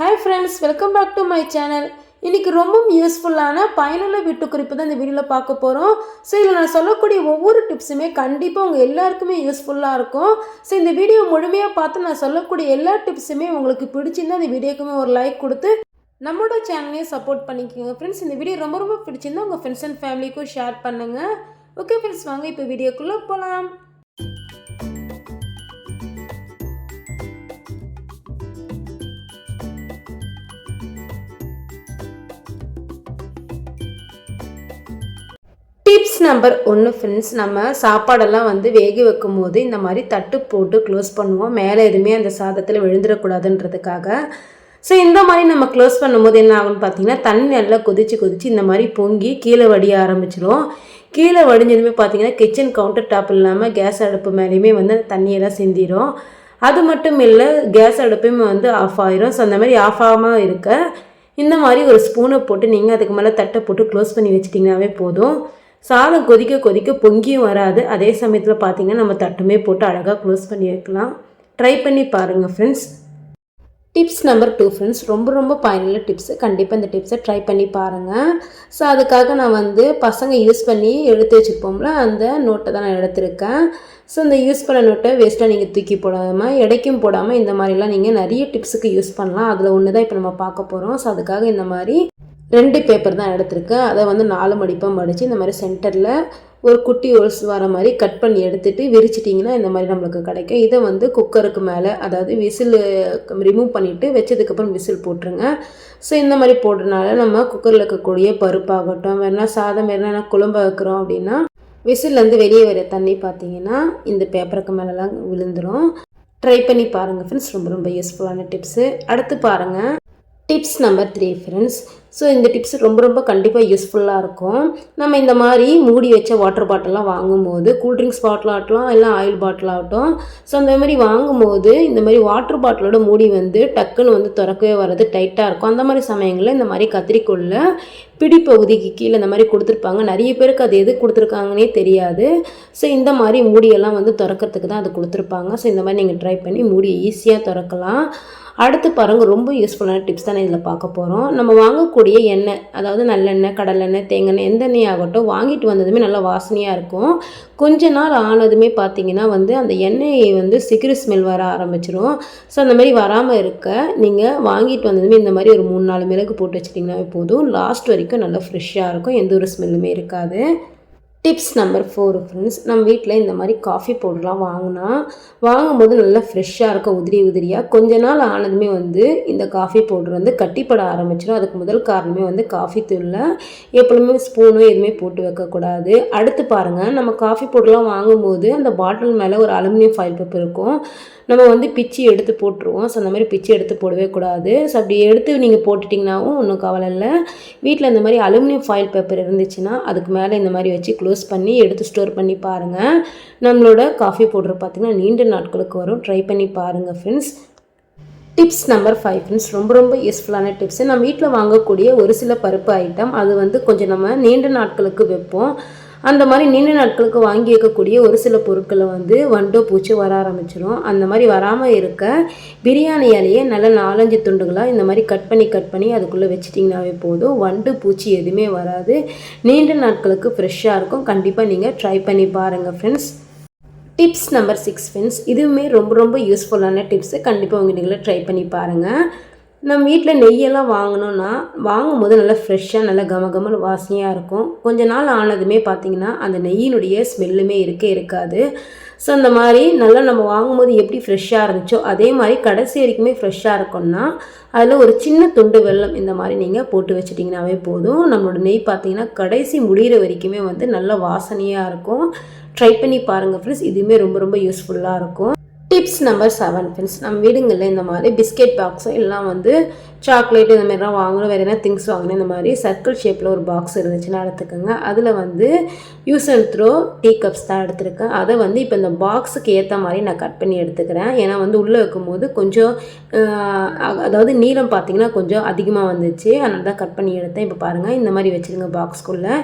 Hi friends welcome back to my channel இன்றைக்கி ரொம்பவும் யூஸ்ஃபுல்லான பயனுள்ள வீட்டு குறிப்பு தான் இந்த வீடியோவில் பார்க்க போகிறோம் ஸோ இதில் நான் சொல்லக்கூடிய ஒவ்வொரு டிப்ஸுமே கண்டிப்பாக உங்கள் எல்லாருக்குமே யூஸ்ஃபுல்லாக இருக்கும். ஸோ இந்த வீடியோ முழுமையாக பார்த்து நான் சொல்லக்கூடிய எல்லா டிப்ஸுமே உங்களுக்கு பிடிச்சிருந்தா இந்த வீடியோக்குமே ஒரு லைக் கொடுத்து நம்மளோட சேனலையும் சப்போர்ட் பண்ணிக்கோங்க. ஃப்ரெண்ட்ஸ் இந்த வீடியோ ரொம்ப ரொம்ப பிடிச்சிருந்தா உங்கள் ஃப்ரெண்ட்ஸ் அண்ட் ஃபேமிலிக்கும் ஷேர் பண்ணுங்கள் ஓகே ஃப்ரெண்ட்ஸ் வாங்க இப்போ வீடியோக்குள்ளே போகலாம் டிப்ஸ் நம்பர் ஒன்று ஃப்ரெண்ட்ஸ் நம்ம சாப்பாடெல்லாம் வந்து வேக வைக்கும் போது இந்த மாதிரி தட்டு போட்டு க்ளோஸ் பண்ணுவோம். மேலே எதுவுமே அந்த சாதத்தில் விழுந்துடக்கூடாதுன்றதுக்காக. ஸோ இந்த மாதிரி நம்ம க்ளோஸ் பண்ணும்போது என்ன ஆகும்னு பார்த்தீங்கன்னா தண்ணி நல்லா கொதிச்சு கொதிச்சு இந்த மாதிரி பொங்கி கீழே வடிய ஆரம்பிச்சிடும் கீழே வடிஞ்சதுமே பார்த்தீங்கன்னா கிச்சன் கவுண்டர் டாப் இல்லாமல் கேஸ் அடுப்பு மேலேயுமே வந்து அந்த தண்ணியெல்லாம் சிந்திடும் அது மட்டும் இல்லை கேஸ் அடுப்பையுமே வந்து ஆஃப் ஆயிரும். ஸோ அந்த மாதிரி ஆஃப் ஆகாமல் இருக்க இந்த மாதிரி ஒரு ஸ்பூனை போட்டு நீங்கள் அதுக்கு மேலே தட்டை போட்டு க்ளோஸ் பண்ணி வச்சிட்டிங்கனாவே போதும். சாதம் கொதிக்க கொதிக்க பொங்கியும் வராது. அதே சமயத்தில் பார்த்தீங்கன்னா நம்ம தட்டுமே போட்டு அழகாக க்ளோஸ் பண்ணி வைக்கலாம் ட்ரை பண்ணி பாருங்கள் friends tips number two friends ரொம்ப ரொம்ப பயனுள்ள டிப்ஸு கண்டிப்பாக இந்த டிப்ஸை ட்ரை பண்ணி பாருங்கள் ஸோ அதுக்காக நான் வந்து பசங்க யூஸ் பண்ணி எடுத்து வச்சுப்போம்ல அந்த நோட்டை தான் நான் எடுத்திருக்கேன். ஸோ இந்த யூஸ் பண்ண நோட்டை வேஸ்ட்டாக நீங்கள் தூக்கி போடாமல் எடைக்கும் போடாமல் இந்த மாதிரிலாம் நீங்கள் நிறைய டிப்ஸுக்கு யூஸ் பண்ணலாம். அதில் ஒன்று தான் இப்போ நம்ம பார்க்க போகிறோம் ஸோ அதுக்காக இந்த மாதிரி ரெண்டு பேப்பர் தான் எடுத்திருக்கேன் அதை வந்து நாலு மடிப்பாக மடித்து இந்த மாதிரி சென்டரில் ஒரு குட்டி ஓல்ஸ் வர மாதிரி கட் பண்ணி எடுத்துகிட்டு விரிச்சிட்டிங்கன்னா இந்த மாதிரி நம்மளுக்கு கிடைக்கும். இதை வந்து குக்கருக்கு மேலே அதாவது விசில் ரிமூவ் பண்ணிவிட்டு வச்சதுக்கப்புறம் விசில் போட்டுருங்க. ஸோ இந்த மாதிரி போடுறதுனால நம்ம குக்கரில் இருக்கக்கூடிய பருப்பாகட்டும் வேணா சாதம் வேணா குழம்பு வைக்கிறோம் அப்படின்னா விசில்லேருந்து வெளியே வர தண்ணி பார்த்தீங்கன்னா இந்த பேப்பருக்கு மேலெலாம் விழுந்துடும் ட்ரை பண்ணி பாருங்கள் ஃப்ரெண்ட்ஸ் ரொம்ப ரொம்ப யூஸ்ஃபுல்லான டிப்ஸு அடுத்து பாருங்கள் tips number three friends so இந்த டிப்ஸ் ரொம்ப ரொம்ப கண்டிப்பாக யூஸ்ஃபுல்லாக இருக்கும். நம்ம இந்த மாதிரி மூடி வச்ச வாட்டர் பாட்டிலாம் வாங்கும்போது கூல்ட்ரிங்க்ஸ் பாட்டில் ஆகட்டும் இல்லை ஆயில் பாட்டில் ஆகட்டும் ஸோ அந்த மாதிரி வாங்கும்போது இந்த மாதிரி வாட்டர் பாட்டிலோட மூடி வந்து டக்குன்னு வந்து திறக்கவே வர்றது டைட்டாக இருக்கும். அந்த மாதிரி சமயங்களில் இந்த மாதிரி கத்திரிக்கோளில் பிடிப்பகுதிக்கு கீழே இந்த மாதிரி கொடுத்துருப்பாங்க. நிறைய பேருக்கு அது எது கொடுத்துருக்காங்கன்னே தெரியாது. ஸோ இந்த மாதிரி மூடியெல்லாம் வந்து திறக்கிறதுக்கு தான் அது கொடுத்துருப்பாங்க. ஸோ இந்த மாதிரி நீங்கள் ட்ரை பண்ணி மூடியை ஈஸியாக திறக்கலாம். அடுத்து பாருங்கள் ரொம்ப யூஸ்ஃபுல்லான டிப்ஸ் தானே இதில் பார்க்க போகிறோம் நம்ம வாங்கக்கூடிய எண்ணெய் அதாவது நல்லெண்ணெய் கடலெண்ணெய் தேங்காய் எந்த எண்ணெய் ஆகட்டும் வாங்கிட்டு வந்ததுமே நல்லா வாசனையாக இருக்கும். கொஞ்ச நாள் ஆனதுமே பார்த்தீங்கன்னா வந்து அந்த எண்ணெய் வந்து சிகிரி ஸ்மெல் வர ஆரம்பிச்சிடும் ஸோ அந்த மாதிரி வராமல் இருக்க நீங்கள் வாங்கிட்டு வந்ததுமே இந்த மாதிரி ஒரு மூணு நாலு மிளகு போட்டு வச்சிட்டிங்கனாவே போதும். லாஸ்ட் வரைக்கும் நல்லா ஃப்ரெஷ்ஷாக இருக்கும் எந்த ஒரு ஸ்மெல்லுமே இருக்காது. டிப்ஸ் நம்பர் ஃபோர் ஃப்ரெண்ட்ஸ் நம்ம வீட்டில் இந்த மாதிரி காஃபி பவுடர்லாம் வாங்கினா வாங்கும்போது நல்லா ஃப்ரெஷ்ஷாக இருக்கும் உதிரி உதிரியாக கொஞ்ச நாள் ஆனதுமே வந்து இந்த காஃபி பவுடர் வந்து கட்டிப்பட ஆரம்பிச்சிடும் அதுக்கு முதல் காரணமே வந்து காஃபி தூளில் எப்பொழுதுமே ஸ்பூனும் எதுவுமே போட்டு வைக்கக்கூடாது. அடுத்து பாருங்கள் நம்ம காஃபி பவுடர்லாம் வாங்கும்போது அந்த பாட்டில் மேலே ஒரு அலுமினியம் ஃபாயில் பேப்பர் இருக்கும். நம்ம வந்து பிச்சு எடுத்து போட்டுருவோம். ஸோ அந்த மாதிரி பிச்சு எடுத்து போடவே கூடாது. ஸோ அப்படி எடுத்து நீங்கள் போட்டுட்டிங்கனாவும் ஒன்றும் கவலை இல்லை. வீட்டில் இந்த மாதிரி அலுமினியம் ஃபாயில் பேப்பர் இருந்துச்சுன்னா அதுக்கு மேலே இந்த மாதிரி வச்சு க்ளோஸ் பண்ணி எடுத்து ஸ்டோர் பண்ணி பாருங்கள் நம்மளோட காஃபி பவுடர் பார்த்திங்கன்னா நீண்ட நாட்களுக்கு வரும். ட்ரை பண்ணி பாருங்கள் friends tips number five friends ரொம்ப ரொம்ப யூஸ்ஃபுல்லான டிப்ஸு நம்ம வீட்டில் வாங்கக்கூடிய ஒரு சில பருப்பு ஐட்டம் அது வந்து கொஞ்சம் நம்ம நீண்ட நாட்களுக்கு வைப்போம். அந்த மாதிரி நீண்ட நாட்களுக்கு வாங்கி வைக்கக்கூடிய ஒரு சில பொருட்களை வந்து வண்டோ பூச்சி வர ஆரம்பிச்சிடும் அந்த மாதிரி வராமல் இருக்க பிரியாணியாலேயே நல்ல நாலஞ்சு துண்டுகளாக இந்த மாதிரி கட் பண்ணி கட் பண்ணி அதுக்குள்ளே வச்சிட்டிங்கனாவே போதும். வண்டு பூச்சி எதுவுமே வராது. நீண்ட நாட்களுக்கு ஃப்ரெஷ்ஷாக இருக்கும். கண்டிப்பாக நீங்கள் ட்ரை பண்ணி பாருங்கள் friends tips number six friends இதுவுமே ரொம்ப ரொம்ப யூஸ்ஃபுல்லான டிப்ஸு கண்டிப்பாக உங்கள் நீங்களே ட்ரை பண்ணி பாருங்கள் நம்ம வீட்டில் நெய்யெல்லாம் வாங்கினோன்னா வாங்கும்போது நல்லா ஃப்ரெஷ்ஷாக நல்லா கமகமல் வாசனையாக இருக்கும். கொஞ்ச நாள் ஆனதுமே பார்த்திங்கன்னா அந்த நெய்யினுடைய ஸ்மெல்லுமே இருக்கே இருக்காது. ஸோ அந்த மாதிரி நல்லா நம்ம வாங்கும்போது எப்படி ஃப்ரெஷ்ஷாக இருந்துச்சோ அதே மாதிரி கடைசி வரைக்குமே ஃப்ரெஷ்ஷாக இருக்கும்னா அதில் ஒரு சின்ன துண்டு வெல்லம் இந்த மாதிரி நீங்கள் போட்டு வச்சிட்டிங்கனாவே போதும். நம்மளோட நெய் பார்த்திங்கன்னா கடைசி முடிகிற வரைக்குமே வந்து நல்ல வாசனையாக இருக்கும். ட்ரை பண்ணி பாருங்கள் ஃப்ரெண்ட்ஸ் இதுவுமே ரொம்ப ரொம்ப யூஸ்ஃபுல்லாக இருக்கும். டிப்ஸ் நம்பர் செவன் ஃப்ரெண்ட்ஸ் நம்ம வீடுங்களில் இந்த மாதிரி பிஸ்கெட் பாக்ஸ் எல்லாம் வந்து சாக்லேட் இந்த மாதிரிலாம் வாங்கணும். வேறு என்ன திங்ஸ் வாங்கணும்? இந்த மாதிரி சர்க்கிள் ஷேப்பில் ஒரு பாக்ஸ் இருந்துச்சுன்னா எடுத்துக்கோங்க. அதில் வந்து use and throw tea cups தான் எடுத்திருக்கேன். அதை வந்து இப்போ இந்த பாக்ஸுக்கு ஏற்ற மாதிரி நான் கட் பண்ணி எடுத்துக்கிறேன். ஏன்னா வந்து உள்ளே வைக்கும்போது கொஞ்சம் அதாவது நீளம் பார்த்தீங்கன்னா கொஞ்சம் அதிகமாக வந்துச்சு. அதனால தான் கட் பண்ணி எடுத்தேன். இப்போ பாருங்கள் இந்த மாதிரி வச்சுருங்க பாக்ஸ்க்குள்ளே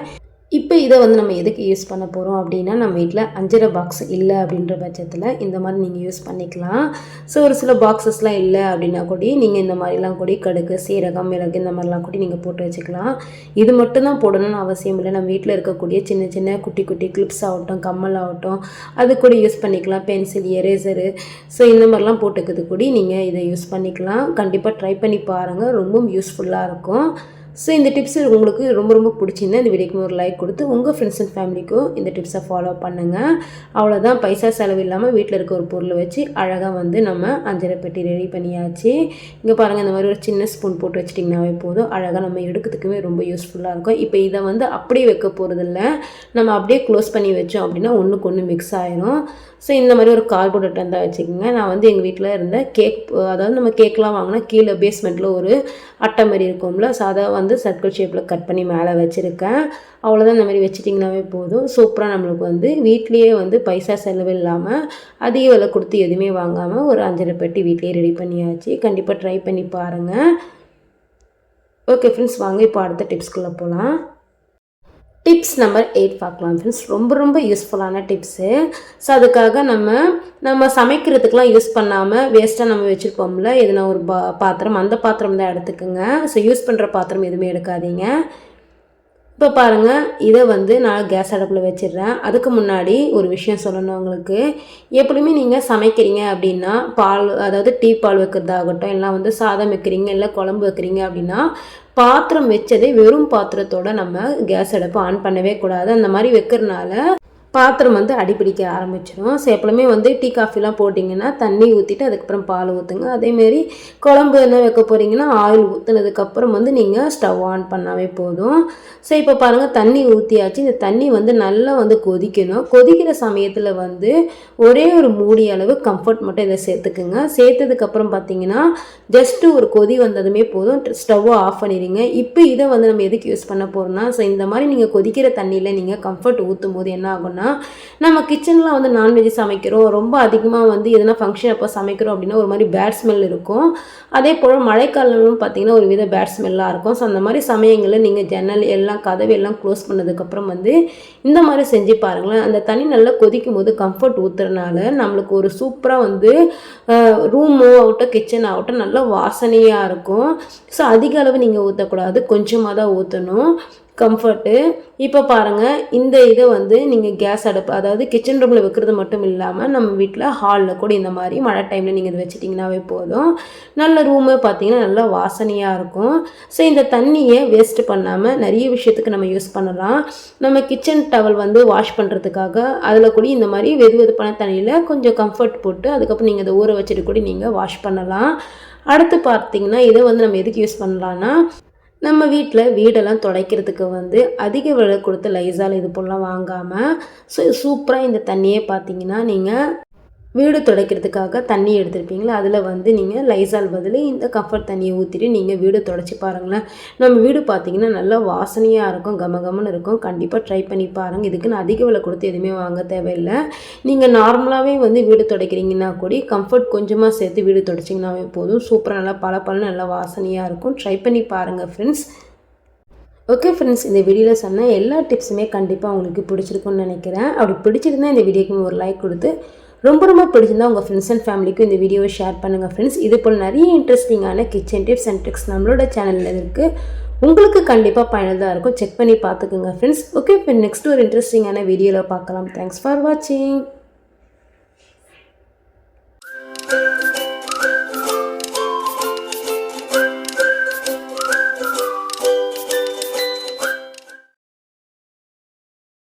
இப்போ இதை வந்து நம்ம எதுக்கு யூஸ் பண்ண போகிறோம் அப்படின்னா நம்ம வீட்டில் அஞ்சரை பாக்ஸ் இல்லை அப்படின்ற பட்சத்தில் இந்த மாதிரி நீங்கள் யூஸ் பண்ணிக்கலாம். ஸோ ஒரு சில பாக்ஸஸ்லாம் இல்லை அப்படின்னா கூட நீங்கள் இந்த மாதிரிலாம் கூட கடுகு சீரகம் மிளகு இந்த மாதிரிலாம் கூட நீங்கள் போட்டு வச்சுக்கலாம். இது மட்டும் தான் போடணும்னு அவசியம் இல்லை. நம்ம வீட்டில் இருக்கக்கூடிய சின்ன சின்ன குட்டி குட்டி கிளிப்ஸ் ஆகட்டும் கம்மல் ஆகட்டும் அது கூட யூஸ் பண்ணிக்கலாம். பென்சில் எரேசரு ஸோ இந்த மாதிரிலாம் போட்டுக்கிறது கூட நீங்கள் இதை யூஸ் பண்ணிக்கலாம். கண்டிப்பாக ட்ரை பண்ணி பாருங்கள் ரொம்பவும் யூஸ்ஃபுல்லாக இருக்கும். ஸோ இந்த டிப்ஸ் உங்களுக்கு ரொம்ப ரொம்ப பிடிச்சிருந்தா இந்த வீடியோக்கு ஒரு லைக் கொடுத்து உங்கள் ஃப்ரெண்ட்ஸ் அண்ட் ஃபேமிலிக்கும் இந்த டிப்ஸை ஃபாலோ பண்ணுங்கள் அவ்வளோதான் பைசா செலவு இல்லாமல் வீட்டில் இருக்க ஒரு பொருளை வச்சு அழகாக வந்து நம்ம அஞ்சரை பெட்டி ரெடி பண்ணியாச்சு. இங்கே பாருங்கள் இந்த மாதிரி ஒரு சின்ன ஸ்பூன் போட்டு வச்சிட்டிங்கனாவே போதும். அழகாக நம்ம எடுக்கிறதுக்குமே ரொம்ப யூஸ்ஃபுல்லாக இருக்கும். இப்போ இதை வந்து அப்படியே வைக்க போகிறதில்ல நம்ம அப்படியே க்ளோஸ் பண்ணி வச்சோம் அப்படின்னா ஒன்றுக்கு ஒன்று மிக்ஸ் ஆயிரும். ஸோ இந்த மாதிரி ஒரு கார்போர்ட் இருந்தால் வச்சுக்கோங்க. நான் வந்து எங்கள் வீட்டில் இருந்த கேக் அதாவது நம்ம கேக்லாம் வாங்கினா கீழே பேஸ்மெண்ட்டில் ஒரு அட்டை மாதிரி இருக்கும்ல. ஸோ அதை வந்து சர்க்கிள் ஷேப்பில் கட் பண்ணி மேலே வச்சுருக்கேன். அவ்வளோதான் இந்த மாதிரி வச்சிட்டிங்கனாவே போதும். சூப்பராக நம்மளுக்கு வந்து வீட்லேயே வந்து பைசா செலவு இல்லாமல் அதிக விலை கொடுத்து எதுவுமே வாங்காமல் ஒரு அஞ்சரை பெட்டி வீட்லேயே ரெடி பண்ணியாச்சு. கண்டிப்பாக ட்ரை பண்ணி பாருங்கள் ஓகே ஃப்ரெண்ட்ஸ் வாங்க இப்போ அடுத்த டிப்ஸ்குள்ளே போகலாம் டிப்ஸ் நம்பர் எயிட் பார்க்கலாம் ஃப்ரெண்ட்ஸ் ரொம்ப ரொம்ப யூஸ்ஃபுல்லான டிப்ஸு ஸோ அதுக்காக நம்ம நம்ம சமைக்கிறதுக்கெலாம் யூஸ் பண்ணாமல் வேஸ்ட்டாக நம்ம வச்சுருப்போம்ல எதுனா ஒரு பா பாத்திரம் அந்த பாத்திரம் தான் எடுத்துக்கோங்க. ஸோ யூஸ் பண்ணுற பாத்திரம் எதுவுமே எடுக்காதீங்க. இப்போ பாருங்கள் இதை வந்து நான் கேஸ் அடுப்பில் வச்சிடுறேன். அதுக்கு முன்னாடி ஒரு விஷயம் சொல்லணும் உங்களுக்கு. எப்படியுமே நீங்கள் சமைக்கிறீங்க அப்படின்னா பால் அதாவது டீ பால் வைக்கிறதாகட்டும் இல்லை வந்து சாதம் வைக்கிறீங்க இல்லை குழம்பு வைக்கிறீங்க அப்படின்னா பாத்திரம் வச்சதே வெறும் பாத்திரத்தோட நம்ம கேஸ் அடுப்பு ஆன் பண்ணவே கூடாது. அந்த மாதிரி வைக்கிறனால பாத்திரம் வந்து அடிப்பிடிக்க ஆரம்பிச்சிடும் ஸோ எப்பவுமே வந்து டீ காஃபிலாம் போட்டிங்கன்னா தண்ணி ஊற்றிட்டு அதுக்கப்புறம் பால் ஊற்றுங்க அதேமாரி குழம்பு என்ன வைக்க போகிறீங்கன்னா ஆயில் ஊற்றுனதுக்கப்புறம் வந்து நீங்கள் ஸ்டவ் ஆன் பண்ணாவே போதும். ஸோ இப்போ பாருங்கள் தண்ணி ஊற்றியாச்சு இந்த தண்ணி வந்து நல்லா வந்து கொதிக்கணும். கொதிக்கிற சமயத்தில் வந்து ஒரே ஒரு மூடி அளவு கம்ஃபர்ட் மட்டும் இதை சேர்த்துக்குங்க. சேர்த்ததுக்கப்புறம் பார்த்தீங்கன்னா ஜஸ்ட்டு ஒரு கொதி வந்ததுமே போதும். ஸ்டவ்வை ஆஃப் பண்ணிடுங்க. இப்போ இதை வந்து நம்ம எதுக்கு யூஸ் பண்ண போகிறோம்னா ஸோ இந்த மாதிரி நீங்கள் கொதிக்கிற தண்ணியில் நீங்கள் கம்ஃபர்ட் ஊற்றும் போது என்ன ஆகும் ஆகும்னா நம்ம கிச்சனில் வந்து நான்வெஜ் சமைக்கிறோம். ரொம்ப அதிகமாக வந்து எதனா ஃபங்க்ஷன் அப்போ சமைக்கிறோம் அப்படின்னா ஒரு மாதிரி பேட் ஸ்மெல் இருக்கும். அதே போல் மழைக்காலமும் பார்த்தீங்கன்னா ஒரு வித பேட் ஸ்மெல்லாக இருக்கும். ஸோ அந்த மாதிரி சமயங்களில் நீங்கள் ஜன்னல் எல்லாம் கதவு எல்லாம் க்ளோஸ் பண்ணதுக்கப்புறம் வந்து இந்த மாதிரி செஞ்சு பாருங்களேன். அந்த தண்ணி நல்லா கொதிக்கும் போது கம்ஃபர்ட் ஊற்றுறனால நம்மளுக்கு ஒரு சூப்பராக வந்து ரூமோ ஆகட்டும் கிச்சன் ஆகட்டும் நல்லா வாசனையாக இருக்கும். ஸோ அதிக அளவு நீங்கள் ஊற்றக்கூடாது கொஞ்சமாக தான் ஊற்றணும் கம்ஃபர்ட்டு இப்போ பாருங்கள் இந்த இதை வந்து நீங்கள் கேஸ் அடுப்பு அதாவது கிச்சன் ரூமில் வைக்கிறது மட்டும் இல்லாமல் நம்ம வீட்டில் ஹாலில் கூட இந்த மாதிரி மழை டைமில் நீங்கள் இதை வச்சிட்டிங்கனாவே போதும். நல்ல ரூமு பார்த்தீங்கன்னா நல்லா வாசனையாக இருக்கும். ஸோ இந்த தண்ணியை வேஸ்ட் பண்ணாமல் நிறைய விஷயத்துக்கு நம்ம யூஸ் பண்ணலாம். நம்ம கிச்சன் டவல் வந்து வாஷ் பண்ணுறதுக்காக அதில் கூட இந்த மாதிரி வெது வெதுப்பான தண்ணியில் கொஞ்சம் கம்ஃபர்ட் போட்டு அதுக்கப்புறம் நீங்கள் இதை ஊற வச்சுட்டு கூட நீங்கள் வாஷ் பண்ணலாம். அடுத்து பார்த்தீங்கன்னா இதை வந்து நம்ம எதுக்கு யூஸ் பண்ணலான்னா நம்ம வீட்டில் வீடெல்லாம் துடைக்கிறதுக்கு வந்து அதிக விலை கொடுத்து லைசால் இது போலலாம் வாங்காமல் ஸோ சூப்பராக இந்த தண்ணியே பார்த்தீங்கன்னா நீங்கள் வீடு துடைக்கிறதுக்காக தண்ணி எடுத்துருப்பீங்களா? அதில் வந்து நீங்கள் லைசால் பதில் இந்த கம்ஃபர்ட் தண்ணியை ஊற்றிட்டு நீங்கள் வீடு துடைச்சி பாருங்களேன். நம்ம வீடு பார்த்தீங்கன்னா நல்லா வாசனையாக இருக்கும் கம கமன்னு இருக்கும். கண்டிப்பாக ட்ரை பண்ணி பாருங்கள் இதுக்குன்னு அதிக விலை கொடுத்து எதுவுமே வாங்க தேவையில்லை. நீங்கள் நார்மலாகவே வந்து வீடு துடைக்கிறீங்கன்னா கூட கம்ஃபர்ட் கொஞ்சமாக சேர்த்து வீடு துடைச்சிங்கனாவே போதும். சூப்பராக நல்லா பல பல நல்லா வாசனையாக இருக்கும். ட்ரை பண்ணி பாருங்கள் ஃப்ரெண்ட்ஸ் ஓகே ஃப்ரெண்ட்ஸ் இந்த வீடியோவில் சொன்ன எல்லா டிப்ஸுமே கண்டிப்பாக உங்களுக்கு பிடிச்சிருக்குன்னு நினைக்கிறேன். அப்படி பிடிச்சிருந்தால் இந்த வீடியோக்கு ஒரு லைக் கொடுத்து ரொம்ப ரொம்ப பிடிச்சிருந்தா உங்கள் ஃப்ரெண்ட்ஸ் அண்ட் ஃபேமிலிக்கும் இந்த வீடியோவை ஷேர் பண்ணுங்கள் ஃப்ரெண்ட்ஸ் இது போல் நிறைய இன்ட்ரெஸ்டிங்கான கிச்சன் டிப்ஸ் அண்ட் ட்ரிக்ஸ் நம்மளோட சேனலில் இருக்குது உங்களுக்கு கண்டிப்பாக பயனுள்ளதாக இருக்கும். செக் பண்ணி பார்த்துக்குங்க ஃப்ரெண்ட்ஸ் ஓகே இப்போ நெக்ஸ்ட் ஒரு இன்ட்ரெஸ்டிங்கான வீடியோவில் பார்க்கலாம். தேங்க்ஸ் ஃபார் வாட்சிங்